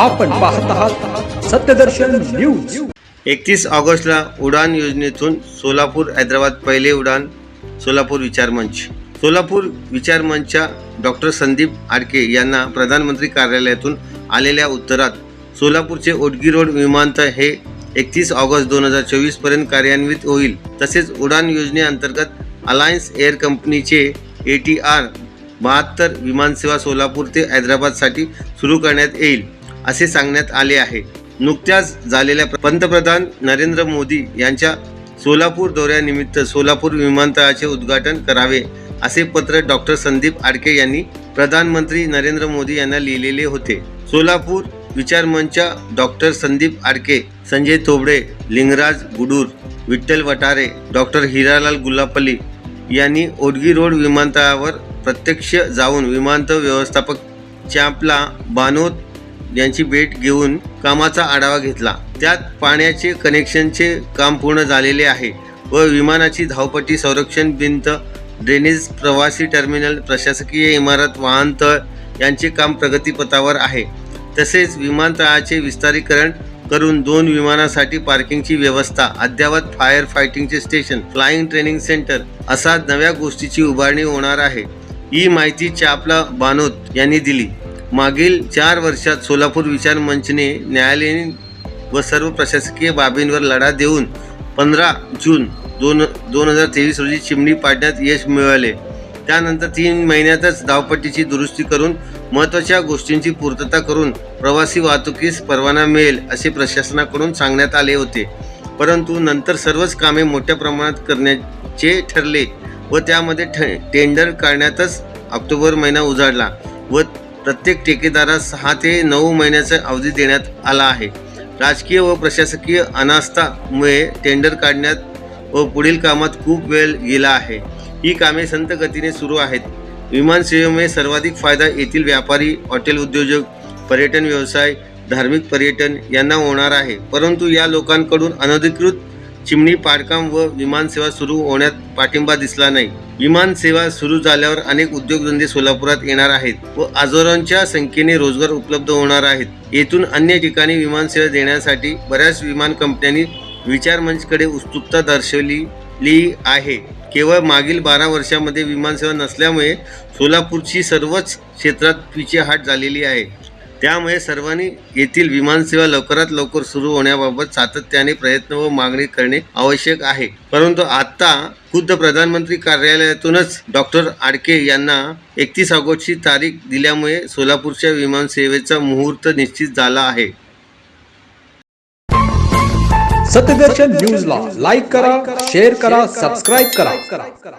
आपण पाहत आहात सत्यदर्शन न्यूज. एकतीस ऑगस्टला उडान योजनेतून सोलापूर हैदराबाद पहिले उडान सोलापूर विचारमंच सोलापूर विचारमंचच्या डॉक्टर संदीप आडके यांना प्रधानमंत्री कार्यालयातून आलेल्या उत्तरात सोलापूरचे ओडगी रोड विमानतळ हे एकतीस ऑगस्ट दोन हजार चोवीसपर्यंत कार्यान्वित होईल. तसेच उडान योजनेअंतर्गत अलायन्स एअर कंपनीचे ए टी आर बहात्तर विमानसेवा सोलापूर ते हैदराबादसाठी सुरू करण्यात येईल. असे सांगण्यात आले आहे. नुकत्याच झालेल्या पंतप्रधान नरेंद्र मोदी यांच्या सोलापूर दौऱ्यानिमित्त सोलापूर विमानतळाचे उद्घाटन करावे असे पत्र डॉक्टर संदीप आडके यांनी प्रधानमंत्री नरेंद्र मोदी यांना लिहिलेले होते. सोलापूर विचारमंचच्या डॉक्टर संदीप आडके संजय तोबडे लिंगराज गुडूर विठ्ठल वटारे डॉक्टर हिरालाल गुलापल्ली यांनी ओडगी रोड विमानतळावर प्रत्यक्ष जाऊन विमानतळ व्यवस्थापक चॅम्पला बानोद यांची भेट घेऊन कामाचा आढावा घेतला. त्यात पाण्याचे कनेक्शनचे काम पूर्ण झालेले आहे व विमानाची धावपट्टी संरक्षण भिंत ड्रेनेज प्रवासी टर्मिनल प्रशासकीय इमारत वाहनतळ यांचे काम प्रगतीपथावर आहे. तसेच विमानतळाचे विस्तारीकरण करून दोन विमानासाठी पार्किंगची व्यवस्था अद्ययावत फायर फायटिंगचे स्टेशन फ्लाइंग ट्रेनिंग सेंटर असा नव्या गोष्टीची उभारणी होणार आहे. ही माहिती चापला बानोत यांनी दिली. मागील चार वर्षात सोलापूर विचार मंचने न्यायालयीन व सर्व प्रशासकीय बाबींवर लढा देऊन पंधरा जून दोन दोन हजार तेवीस रोजी चिमणी पाडण्यात यश मिळाले त्यानंतर तीन महिन्यातच धावपट्टीची दुरुस्ती करून महत्त्वाच्या गोष्टींची पूर्तता करून प्रवासी वाहतुकीस परवाना मिळेल असे प्रशासनाकडून सांगण्यात आले होते. परंतु नंतर सर्वच कामे मोठ्या प्रमाणात करण्याचे ठरले व त्यामध्ये ठ टेंडर काढण्यातच ऑक्टोबर महिना उजाडला व प्रत्येक ठेकेदारास सहा ते नऊ महिन्याचा अवधी देण्यात आला आहे. राजकीय व प्रशासकीय अनास्थामुळे टेंडर काढण्यात व पुढील कामात खूप वेळ गेला आहे. ही कामे संत गतीने सुरू आहेत. विमानसेवेमुळे सर्वाधिक फायदा येथील व्यापारी हॉटेल उद्योजक पर्यटन व्यवसाय धार्मिक पर्यटन यांना होणार आहे. परंतु या लोकांकडून अनधिकृत चिमणी पाडकाम व विमानसेवा सुरू होण्यात पाठिंबा दिसला नाही. विमानसेवा सुरू झाल्यावर अनेक उद्योगधंदे सोलापुरात येणार आहेत व हजारोंच्या संख्येने रोजगार उपलब्ध होणार आहेत. येथून अन्य ठिकाणी विमानसेवा देण्यासाठी बऱ्याच विमान कंपन्यांनी विचारमंचकडे उत्सुकता दर्शवली आहे. केवळ मागील बारा वर्षामध्ये विमानसेवा नसल्यामुळे सोलापूरची सर्वच क्षेत्रात पिछेहाट झालेली आहे. त्यामुळे सर्वांनी येथील विमानसेवा लवकरात लवकर सुरू होण्याबाबत सातत्याने प्रयत्न व मागणी करणे आवश्यक आहे. परंतु आता खुद्द प्रधानमंत्री कार्यालयातूनच डॉक्टर आडके यांना एकतीस ऑगस्टची तारीख दिल्यामुळे सोलापूरच्या विमानसेवेचा मुहूर्त निश्चित झाला आहे. सत्यदर्शन न्यूजला लाईक करा शेअर करा सबस्क्राईब करा.